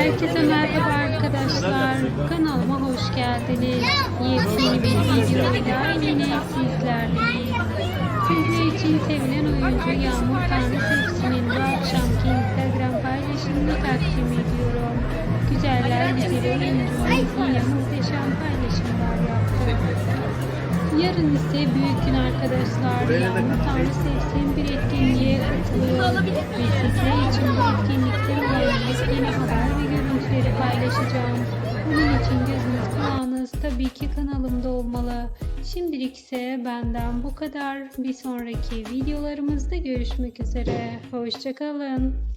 Herkese merhaba arkadaşlar. Kanalıma hoş geldiniz. Yepyeni bir videoyla yine sizlerleyiz. Sizler için sevilen oyuncu Yağmur Tanrı Sevsi'nin bu akşamki Instagram paylaşımını takdim ediyorum. Güzeller güzeli oyuncumuz yine muhteşem paylaşımlar yaptı. Yarın ise büyük gün arkadaşlar. Yağmur Tanrı Sevsin bir etkinliğe katılıyor. Ve sizler için bu etkinlikte paylaşacağım. Bunun için gözünüz kulağınız tabii ki kanalımda olmalı. Şimdilik ise benden bu kadar. Bir sonraki videolarımızda görüşmek üzere. Hoşçakalın.